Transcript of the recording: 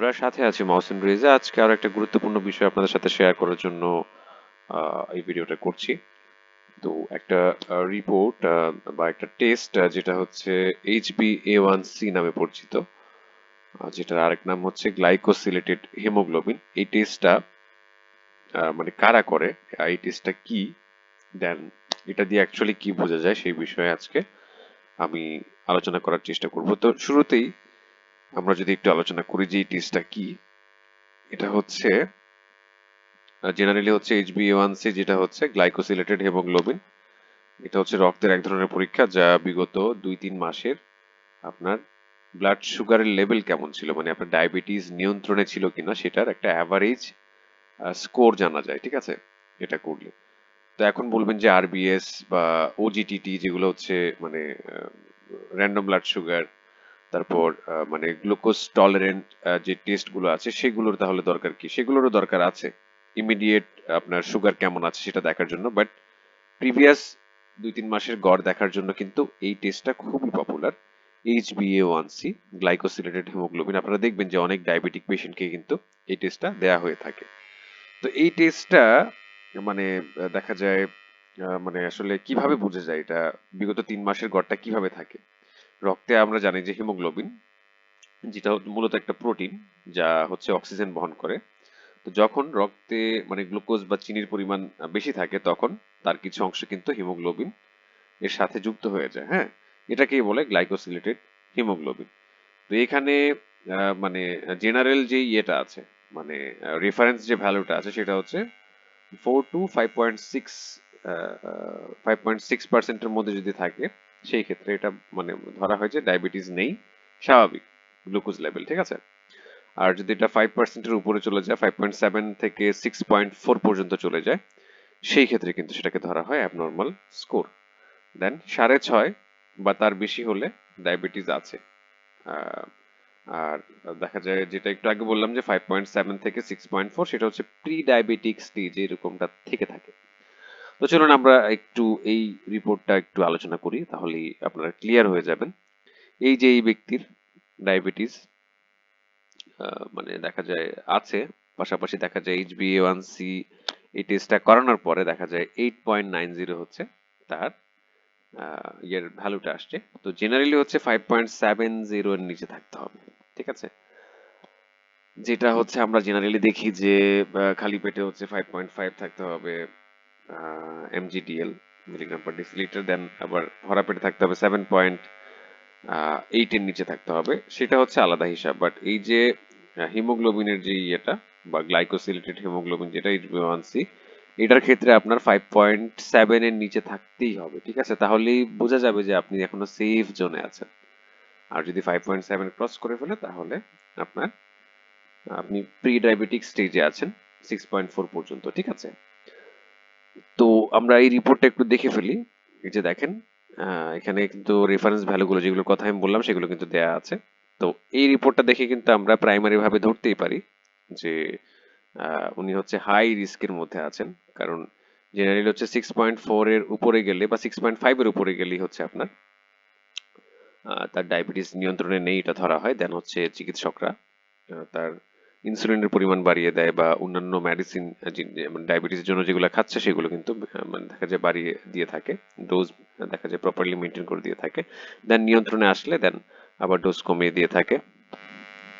বন্ধুরা সাথে আছি মহসিন রেজা। আজকে আরও একটা গুরুত্বপূর্ণ বিষয় আপনাদের সাথে শেয়ার করার জন্য এই ভিডিওটা করছি। তো একটা রিপোর্ট বা একটা টেস্ট যেটা হচ্ছে এইচবি এ ওয়ান সি নামে পরিচিত। যেটার আরেক নাম হচ্ছে গ্লাইকোসিলেটেড হিমোগ্লোবিন এই টেস্টটা মানে কারা করে এই টেস্টটা কি? দেন এটা দিয়ে অ্যাকচুয়ালি কি বোঝা যায় সেই বিষয়ে আজকে আমি আলোচনা করার চেষ্টা করব। তো শুরুতেই আমরা যদি একটু আলোচনা করি যে এই টেস্টটা কি, এটা হচ্ছে জেনারেলি হচ্ছে এইচবি ওয়ান সি যেটা হচ্ছে গ্লাইকোসিলেটেড হেমোগ্লোবিন এটা হচ্ছে রক্তের এক ধরনের পরীক্ষা যা বিগত দুই তিন মাসের আপনার ব্লাড সুগারের লেভেল কেমন ছিল মানে আপনার ডায়াবেটিস নিয়ন্ত্রণে ছিল কিনা সেটার একটা অ্যাভারেজ স্কোর জানা যায়, ঠিক আছে? এটা করলে। তো এখন বলবেন যে আরবিএস বা ওজিটিটি যেগুলো হচ্ছে মানে র্যান্ডম ব্লাড সুগার তারপর মানে গ্লুকোজ টলারেন্ট যে টেস্টগুলো আছে, সেগুলোর তাহলে দরকার কি? সেগুলোরও দরকার আছে। ইমিডিয়েট আপনার সুগার কেমন আছে সেটা দেখার জন্য বাট প্রিভিয়াস দুই তিন মাসের গড় দেখার জন্য কিন্তু এই টেস্টটা খুবই popular H BA one C glycosylated haemoglobin আপনারা দেখবেন যে অনেক ডায়াবেটিক পেশেন্টকে কিন্তু এই টেস্টটা দেয়া হয়ে থাকে। তো এই টেস্টটা মানে দেখা যায় মানে আসলে কীভাবে বোঝা যায় এটা? বিগত তিন মাসের গড়টা কীভাবে থাকে? রক্তে আমরা জানি যে হিমোগ্লোবিন, যেটা মূলত একটা প্রোটিন যা হচ্ছে অক্সিজেন বহন করে। তো যখন রক্তে মানে গ্লুকোজ বা চিনির পরিমাণ বেশি থাকে, তখন তার কিছু অংশ কিন্তু হিমোগ্লোবিন এর সাথে যুক্ত হয়ে যায় হ্যাঁ? এটাকেই বলে গ্লাইকোসিলেটেড হিমোগ্লোবিন। তো এখানে মানে জেনারেল যে ইয়েটা আছে মানে রেফারেন্স যে ভ্যালুটা আছে, সেটা হচ্ছে four two five point six five point six পার্সেন্টের মধ্যে যদি থাকে সেই ক্ষেত্রে এটা মানে ধরা হয় যে ডায়াবেটিস নেই, স্বাভাবিক গ্লুকোজ লেভেল ঠিক আছে? আর যদি এটা ফাইভ পার্সেন্টের উপরে চলে যায় ফাইভ পয়েন্ট সেভেন থেকে সিক্স পয়েন্ট ফোর পর্যন্ত চলে যায়, সেই ক্ষেত্রে কিন্তু সেটাকে ধরা হয় অ্যাবনর্মাল স্কোর দেন সাড়ে ছয় বা তার বেশি হলে ডায়াবেটিস আছে। আর দেখা যায় যেটা একটু আগে বললাম যে ফাইভ পয়েন্ট সেভেন থেকে সিক্স পয়েন্ট ফোর সেটা হচ্ছে প্রি ডায়াবেটিক স্টেজ এরকমটা থেকে থাকে। তো চলুন আমরা একটু এই রিপোর্টটা একটু আলোচনা করি, তাহলেই আপনারা ক্লিয়ার হয়ে যাবেন। এই যে এই ব্যক্তির ডায়াবেটিস মানে দেখা যায় আছে, পাশাপাশি দেখা যায় এইচ বি ওয়ান সি এই টেস্টটা করানোর পরে দেখা যায় এইট পয়েন্ট নাইন জিরো হচ্ছে তার ইয়ের ভ্যালুটা আসছে। তো জেনারেলি হচ্ছে ফাইভ পয়েন্ট সেভেন জিরো এর নিচে থাকতে হবে, ঠিক আছে? যেটা হচ্ছে আমরা জেনারেলি দেখি যে খালি পেটে হচ্ছে ফাইভ পয়েন্ট ফাইভ থাকতে হবে এমজিডিএল মিলিগ্রাম পার ডিসিলিটার দেন আবার ভরা পেটে থাকতে হবে সেভেন পয়েন্ট এইট এর নিচে থাকতে হবে। সেটা হচ্ছে আলাদা হিসাব বাট এই যে হিমোগ্লোবিনের যে ইয়েটা, বা গ্লাইকোসিলেটেড হিমোগ্লোবিন যেটা এইচবি সি এটার ক্ষেত্রে আপনার ফাইভ পয়েন্ট সেভেন এর নিচে থাকতেই হবে, ঠিক আছে? তাহলেই বোঝা যাবে যে আপনি এখনও সেফ জোনে আছেন। আর যদি ফাইভ পয়েন্ট সেভেন ক্রস করে ফেলে, তাহলে আপনার, আপনি প্রি ডায়াবেটিক স্টেজে আছেন সিক্স পয়েন্ট ফোর পর্যন্ত, ঠিক আছে? তো আমরা এই রিপোর্টটা একটু দেখে ফেলি। এই যে দেখেন এখানে কিন্তু রেফারেন্স ভ্যালুগুলো যেগুলোর কথা আমি বললাম, সেগুলো কিন্তু দেয়া আছে। তো এই রিপোর্টটা দেখে কিন্তু আমরা প্রাইমারি ভাবে ধরতেই পারি যে উনি হচ্ছে হাই রিস্কের মধ্যে আছেন। কারণ জেনারেলি হচ্ছে সিক্স পয়েন্ট এর উপরে গেলে বা সিক্স পয়েন্ট ফাইভ এর উপরে গেলেই হচ্ছে আপনার তার ডায়াবেটিস নিয়ন্ত্রণে নেই, এটা ধরা হয়। দেন হচ্ছে চিকিৎসকরা তার ইনসুলিনের পরিমাণ বাড়িয়ে দেয় বা অন্যান্য মেডিসিন ডায়াবেটিসের জন্য যেগুলো খাচ্ছে, সেগুলো কিন্তু মানে দেখা যায় বাড়িয়ে দিয়ে থাকে ডোজ দেখা যায় প্রপারলি মেনটেন করে দিয়ে থাকে। দেন নিয়ন্ত্রণে আসলে দেন আবার ডোজ কমিয়ে দিয়ে থাকে।